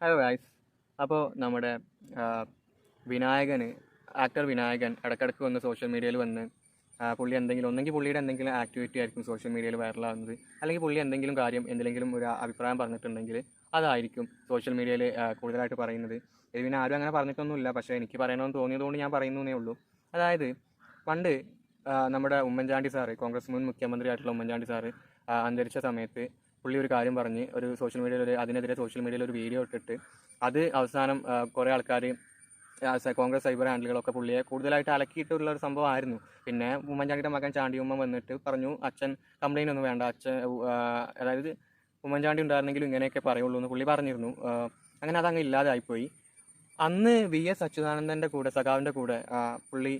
Hello guys അപ്പോൾ നമ്മുടെ വിനായകന് actor Vinayakan ഇടയ്ക്കിടയ്ക്ക് വന്ന് സോഷ്യൽ മീഡിയയിൽ വന്ന് പുള്ളി എന്തെങ്കിലും ഒന്നെങ്കിൽ പുള്ളിയുടെ എന്തെങ്കിലും ആക്ടിവിറ്റി ആയിരിക്കും സോഷ്യൽ മീഡിയയിൽ വൈറലാകുന്നത് അല്ലെങ്കിൽ പുള്ളി എന്തെങ്കിലും കാര്യം എന്തെങ്കിലും ഒരു അഭിപ്രായം പറഞ്ഞിട്ടുണ്ടെങ്കിൽ അതായിരിക്കും സോഷ്യൽ മീഡിയയിൽ കൂടുതലായിട്ട് പറയുന്നത്. ഇത് പിന്നെ ആരും അങ്ങനെ പറഞ്ഞിട്ടൊന്നുമില്ല. പക്ഷേ എനിക്ക് പറയണമെന്ന് തോന്നിയതുകൊണ്ട് ഞാൻ പറയുന്നേ ഉള്ളൂ. അതായത് പണ്ട് നമ്മുടെ ഉമ്മൻചാണ്ടി സാറ് കോൺഗ്രസ് മുൻ മുഖ്യമന്ത്രി ആയിട്ടുള്ള ഉമ്മൻചാണ്ടി സാറ് അന്തരിച്ച സമയത്ത് പുള്ളി ഒരു കാര്യം പറഞ്ഞ് ഒരു സോഷ്യൽ മീഡിയയിൽ ഒരു അതിനെതിരെ സോഷ്യൽ മീഡിയയിൽ ഒരു വീഡിയോ ഇട്ടിട്ട് അത് അവസാനം കുറേ ആൾക്കാർ കോൺഗ്രസ് സൈബർ ഹാൻഡിലുകളൊക്കെ പുള്ളിയെ കൂടുതലായിട്ട് അലക്കിയിട്ടുള്ള ഒരു സംഭവമായിരുന്നു. പിന്നെ ഉമ്മൻചാണ്ടിയുടെ മകൻ ചാണ്ടിയുമ്മ വന്നിട്ട് പറഞ്ഞു അച്ഛൻ കംപ്ലൈന്റ് ഒന്നും വേണ്ട അച്ഛൻ അതായത് ഉമ്മൻചാണ്ടി ഉണ്ടായിരുന്നെങ്കിലും ഇങ്ങനെയൊക്കെ പറയുള്ളൂ എന്ന് പുള്ളി പറഞ്ഞിരുന്നു. അങ്ങനെ അതങ്ങ് ഇല്ലാതായിപ്പോയി. അന്ന് വി. എസ്. അച്യുതാനന്ദന്റെ കൂടെ സഖാവിന്റെ കൂടെ പുള്ളി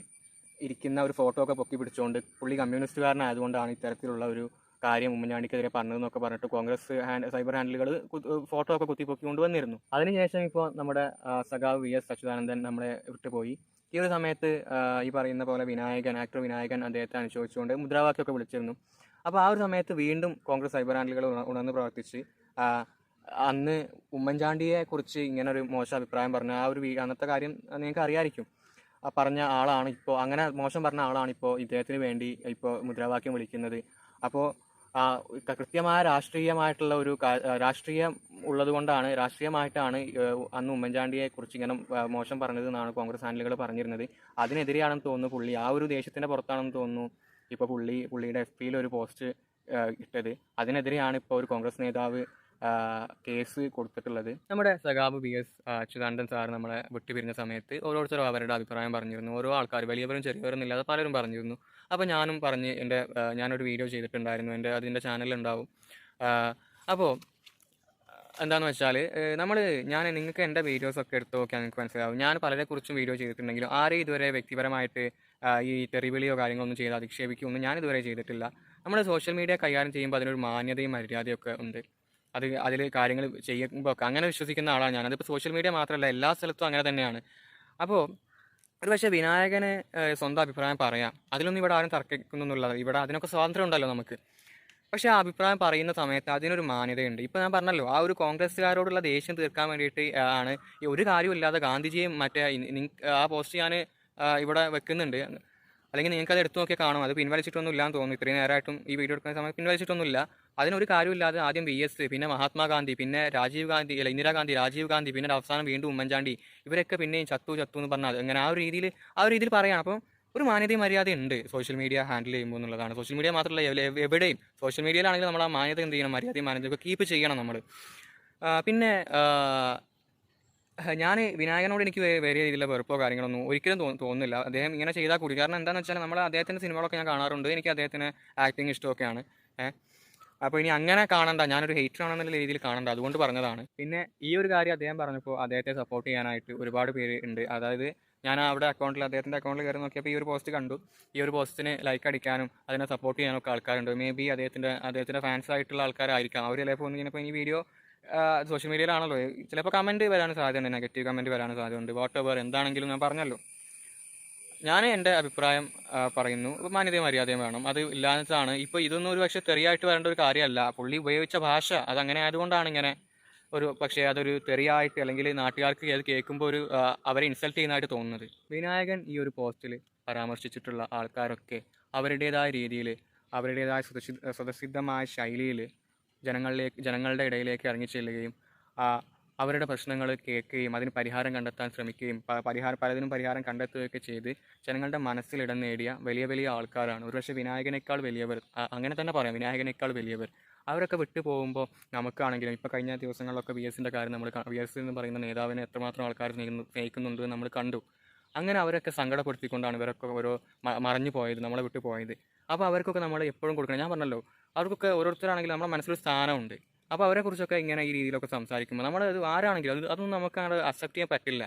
ഇരിക്കുന്ന ഒരു ഫോട്ടോ ഒക്കെ പൊക്കി പിടിച്ചുകൊണ്ട് പുള്ളി കമ്മ്യൂണിസ്റ്റുകാരനായതുകൊണ്ടാണ് ഇത്തരത്തിലുള്ള ഒരു കാര്യം ഉമ്മൻചാണ്ടിക്കെതിരെ പറഞ്ഞതെന്നൊക്കെ പറഞ്ഞിട്ട് കോൺഗ്രസ് ഹാൻഡ് സൈബർ ഹാൻഡിലുകൾ ഫോട്ടോ ഒക്കെ കുത്തിപ്പൊക്കി കൊണ്ടുവന്നിരുന്നു അതിനുശേഷം ഇപ്പോൾ നമ്മുടെ സഖാവ് വി എസ് അച്യുതാനന്ദൻ നമ്മളെ വിട്ടുപോയി. ഈ ഒരു സമയത്ത് ഈ പറയുന്ന പോലെ വിനായകൻ ആക്ടർ വിനായകൻ അദ്ദേഹത്തെ അനുശോചിച്ചുകൊണ്ട് മുദ്രാവാക്യമൊക്കെ വിളിച്ചിരുന്നു. അപ്പോൾ ആ ഒരു സമയത്ത് വീണ്ടും കോൺഗ്രസ് സൈബർ ഹാൻഡിലുകൾ ഉണ- ഉണർന്ന് പ്രവർത്തിച്ച് അന്ന് ഉമ്മൻചാണ്ടിയെ കുറിച്ച് ഇങ്ങനെ ഒരു മോശം അഭിപ്രായം പറഞ്ഞ ആ ഒരു അന്നത്തെ കാര്യം നിങ്ങൾക്ക് അറിയാമായിരിക്കും പറഞ്ഞ ആളാണ് ഇപ്പോൾ അങ്ങനെ മോശം പറഞ്ഞ ആളാണ് ഇപ്പോൾ ഇദ്ദേഹത്തിന് വേണ്ടി ഇപ്പോൾ മുദ്രാവാക്യം വിളിക്കുന്നത്. അപ്പോൾ കൃത്യമായ രാഷ്ട്രീയമായിട്ടുള്ള ഒരു രാഷ്ട്രീയം ഉള്ളത് കൊണ്ടാണ് രാഷ്ട്രീയമായിട്ടാണ് അന്ന് ഉമ്മൻചാണ്ടിയെ കുറിച്ച് ഇങ്ങനെ മോശം പറഞ്ഞത് എന്നാണ് കോൺഗ്രസ് ഹാൻഡിലുകൾ പറഞ്ഞിരുന്നത്. അതിനെതിരെയാണെന്ന് തോന്നുന്നു പുള്ളി. ആ ഒരു ദേശത്തിന്റെ പുറത്താണെന്ന് തോന്നുന്നു ഇപ്പോൾ പുള്ളി പുള്ളിയുടെ എഫ് പിയിൽ ഒരു പോസ്റ്റ് ഇട്ടത്. അതിനെതിരെയാണ് ഇപ്പോൾ ഒരു കോൺഗ്രസ് നേതാവ് കേസ് കൊടുത്തിട്ടുള്ളത്. നമ്മുടെ സഖാബ് ബി എസ് അച്യുതാനന്ദൻ സാർ നമ്മളെ വിട്ടുപിരിഞ്ഞ സമയത്ത് ഓരോരുത്തരും അവരുടെ അഭിപ്രായം പറഞ്ഞിരുന്നു. ഓരോ ആൾക്കാർ വലിയവരും ചെറിയവരും ഇല്ലാതെ പലരും പറഞ്ഞിരുന്നു. അപ്പോൾ ഞാനും പറഞ്ഞ് എന്റെ ഞാനൊരു വീഡിയോ ചെയ്തിട്ടുണ്ടായിരുന്നു. എന്റെ അതിന്റെ ചാനലുണ്ടാവും അപ്പോൾ എന്താന്ന് വെച്ചാൽ നമ്മൾ ഞാൻ നിങ്ങൾക്ക് എന്റെ വീഡിയോസൊക്കെ എടുത്ത് നോക്കിയാൽ നിങ്ങൾക്ക് മനസ്സിലാവും. ഞാൻ പലരെക്കുറിച്ചും വീഡിയോ ചെയ്തിട്ടുണ്ടെങ്കിലും ആരെയും ഇതുവരെ വ്യക്തിപരമായിട്ട് ഈ തെറിവിളിയോ കാര്യങ്ങളൊന്നും ചെയ്ത് അധിക്ഷേപിക്കുമെന്ന് ഞാൻ ഇതുവരെ ചെയ്തിട്ടില്ല. നമ്മൾ സോഷ്യൽ മീഡിയ കൈകാര്യം ചെയ്യുമ്പോൾ അതിനൊരു മാന്യതയും മര്യാദയൊക്കെ ഉണ്ട്. അത് അതിൽ കാര്യങ്ങൾ ചെയ്യുമ്പോൾ അങ്ങനെ വിശ്വസിക്കുന്ന ആളാണ് ഞാൻ. അതിപ്പോൾ സോഷ്യൽ മീഡിയ മാത്രമല്ല എല്ലാ സ്ഥലത്തും അങ്ങനെ തന്നെയാണ്. അപ്പോൾ ഒരു പക്ഷേ വിനായകന് സ്വന്തം അഭിപ്രായം പറയാം. അതിലൊന്നും ഇവിടെ ആരും തർക്കിക്കുന്നൊന്നുമില്ല ഇവിടെ അതിനൊക്കെ സ്വാതന്ത്ര്യം ഉണ്ടല്ലോ നമുക്ക്. പക്ഷേ ആ അഭിപ്രായം പറയുന്ന സമയത്ത് അതിനൊരു മാന്യതയുണ്ട്. ഇപ്പോൾ ഞാൻ പറഞ്ഞല്ലോ ആ ഒരു കോൺഗ്രസ്സുകാരോടുള്ള ദേഷ്യം തീർക്കാൻ വേണ്ടിയിട്ട് ആണ് ഈ ഒരു കാര്യമില്ലാതെ ഗാന്ധിജിയും മറ്റേ ആ പോസ്റ്റ് ഞാൻ ഇവിടെ വെക്കുന്നുണ്ട്. അല്ലെങ്കിൽ നിങ്ങൾക്ക് അത് എടുത്തു നോക്കിയാൽ കാണും. അത് പിൻവലിച്ചിട്ടൊന്നും ഇല്ലാന്ന് തോന്നുന്നു. ഇത്രയും നേരമായിട്ടും ഈ വീഡിയോ എടുക്കുന്ന സമയത്ത് പിൻവലിച്ചിട്ടൊന്നുമില്ല. അതിനൊരു കാര്യമില്ലാതെ ആദ്യം വി എസ് പിന്നെ മഹാത്മാഗാന്ധി പിന്നെ രാജീവ് ഗാന്ധി അല്ല ഇന്ദിരാഗാന്ധി രാജീവ് ഗാന്ധി പിന്നെ അവസാനം വീണ്ടും ഉമ്മൻചാണ്ടി ഇവരൊക്കെ പിന്നെയും ചത്തു ചത്തു എന്ന് പറഞ്ഞാൽ അങ്ങനെ ആ ഒരു രീതിയിൽ ആ ഒരു രീതിയിൽ പറയാം അപ്പം ഒരു മാന്യതയും മര്യാദ ഉണ്ട് സോഷ്യൽ മീഡിയ ഹാൻഡിൽ ചെയ്യുമ്പോൾ എന്നുള്ളതാണ്. സോഷ്യൽ മീഡിയ മാത്രമല്ല എവിടെയും സോഷ്യൽ മീഡിയയിലാണെങ്കിൽ നമ്മൾ ആ മാന്യത എന്ത് ചെയ്യണം മര്യാദയും മാന്യതയൊക്കെ കീപ്പ് ചെയ്യണം നമ്മൾ. പിന്നെ ഞാൻ വിനായകനോട് എനിക്ക് വലിയ രീതിയിലുള്ള വെറുപ്പോ കാര്യങ്ങളൊന്നും ഒരിക്കലും തോന്നുന്നില്ല. അദ്ദേഹം ഇങ്ങനെ ചെയ്താൽ കൂടി. കാരണം എന്താണെന്ന് വെച്ചാൽ നമ്മൾ അദ്ദേഹത്തിന്റെ സിനിമകളൊക്കെ ഞാൻ കാണാറുണ്ട്. എനിക്ക് അദ്ദേഹത്തിന് ആക്ടിങ് ഇഷ്ടമൊക്കെയാണ്. ഏഹ് അപ്പോൾ ഇനി അങ്ങനെ കാണണ്ട ഞാനൊരു ഹെയ്റ്റർ ആണെന്നുള്ള രീതിയിൽ കാണണ്ട അതുകൊണ്ട് പറഞ്ഞതാണ്. പിന്നെ ഈ ഒരു കാര്യം അദ്ദേഹം പറഞ്ഞപ്പോൾ അദ്ദേഹത്തെ സപ്പോർട്ട് ചെയ്യാനായിട്ട് ഒരുപാട് പേര് ഉണ്ട് അതായത് ഞാൻ അവിടെ അക്കൗണ്ടിൽ അദ്ദേഹത്തിന്റെ അക്കൗണ്ടിൽ കയറി നോക്കിയപ്പോൾ ഈ ഒരു പോസ്റ്റ് കണ്ടു. ഈ ഒരു പോസ്റ്റിന് ലൈക്ക് അടിക്കാനും അതിനെ സപ്പോർട്ട് ചെയ്യാനൊക്കെ ആൾക്കാരുണ്ട്. മേ ബി അദ്ദേഹത്തിന്റെ അദ്ദേഹത്തിന്റെ ഫാൻസ് ആയിട്ടുള്ള ആൾക്കാരായിരിക്കാം. അവർ ചിലപ്പോൾ ഒന്ന് ഇങ്ങനെ ഈ വീഡിയോ സോഷ്യൽ മീഡിയയിലാണല്ലോ ചിലപ്പോൾ കമന്റ് വരാൻ സാധ്യതയുണ്ട് നെഗറ്റീവ് കമന്റ് വരാൻ സാധ്യതയുണ്ട്. വാട്ട് എവർ എന്താണെങ്കിലും ഞാൻ പറഞ്ഞല്ലോ. ഞാൻ എന്റെ അഭിപ്രായം പറയുന്നു. മാന്യതയും മര്യാദയും വേണം. അത് ഇല്ലാത്തതാണ് ഇപ്പോൾ ഇതൊന്നും ഒരു പക്ഷേ തെറിയായിട്ട് വരേണ്ട ഒരു കാര്യമല്ല. പുള്ളി ഉപയോഗിച്ച ഭാഷ അതങ്ങനെ ആയതുകൊണ്ടാണ് ഇങ്ങനെ ഒരു പക്ഷേ അതൊരു തെറിയായിട്ട് അല്ലെങ്കിൽ നാട്ടുകാർക്ക് അത് കേൾക്കുമ്പോൾ ഒരു അവരെ ഇൻസൾട്ട് ചെയ്യുന്നതായിട്ട് തോന്നുന്നത്. വിനായകൻ ഈ ഒരു പോസ്റ്റിൽ പരാമർശിച്ചിട്ടുള്ള ആൾക്കാരൊക്കെ അവരുടേതായ രീതിയിൽ അവരുടേതായ സ്വതസി സ്വതസിദ്ധമായ ശൈലിയിൽ ജനങ്ങളിലേക്ക് ജനങ്ങളുടെ ഇടയിലേക്ക് ഇറങ്ങിച്ചെല്ലുകയും അവരുടെ പ്രശ്നങ്ങൾ കേൾക്കുകയും അതിന് പരിഹാരം കണ്ടെത്താൻ ശ്രമിക്കുകയും പരിഹാരം പലതിനും പരിഹാരം കണ്ടെത്തുകയൊക്കെ ചെയ്ത് ജനങ്ങളുടെ മനസ്സിൽ ഇടം നേടിയ വലിയ വലിയ ആൾക്കാരാണ്. ഒരുപക്ഷെ വിനായകനേക്കാൾ വലിയവർ അങ്ങനെ തന്നെ പറയാം വിനായകനേക്കാൾ വലിയവർ. അവരൊക്കെ വിട്ടു പോകുമ്പോൾ നമുക്കാണെങ്കിലും ഇപ്പോൾ കഴിഞ്ഞ ദിവസങ്ങളിലൊക്കെ വി എസിന്റെ കാര്യം നമ്മൾ വി എസ് എന്ന് പറയുന്ന നേതാവിനെ എത്രമാത്രം ആൾക്കാർ സ്നേഹിക്കുന്നു സ്നേഹിക്കുന്നുണ്ട് നമ്മൾ കണ്ടു. അങ്ങനെ അവരൊക്കെ സങ്കടപ്പെടുത്തിക്കൊണ്ടാണ് ഇവരൊക്കെ ഓരോ മറഞ്ഞു പോയത് നമ്മളെ വിട്ടു പോയത്. അപ്പോൾ അവർക്കൊക്കെ നമ്മൾ എപ്പോഴും കൊടുക്കണം. ഞാൻ പറഞ്ഞല്ലോ അവർക്കൊക്കെ ഓരോരുത്തരാണെങ്കിലും നമ്മുടെ മനസ്സിലൊരു സ്ഥാനമുണ്ട്. അപ്പോൾ അവരെക്കുറിച്ചൊക്കെ ഇങ്ങനെ ഈ രീതിയിലൊക്കെ സംസാരിക്കുമ്പോൾ നമ്മൾ അത് ആരാണെങ്കിലും അത് അതൊന്നും നമുക്ക് അക്സെപ്റ്റ് ചെയ്യാൻ പറ്റില്ല.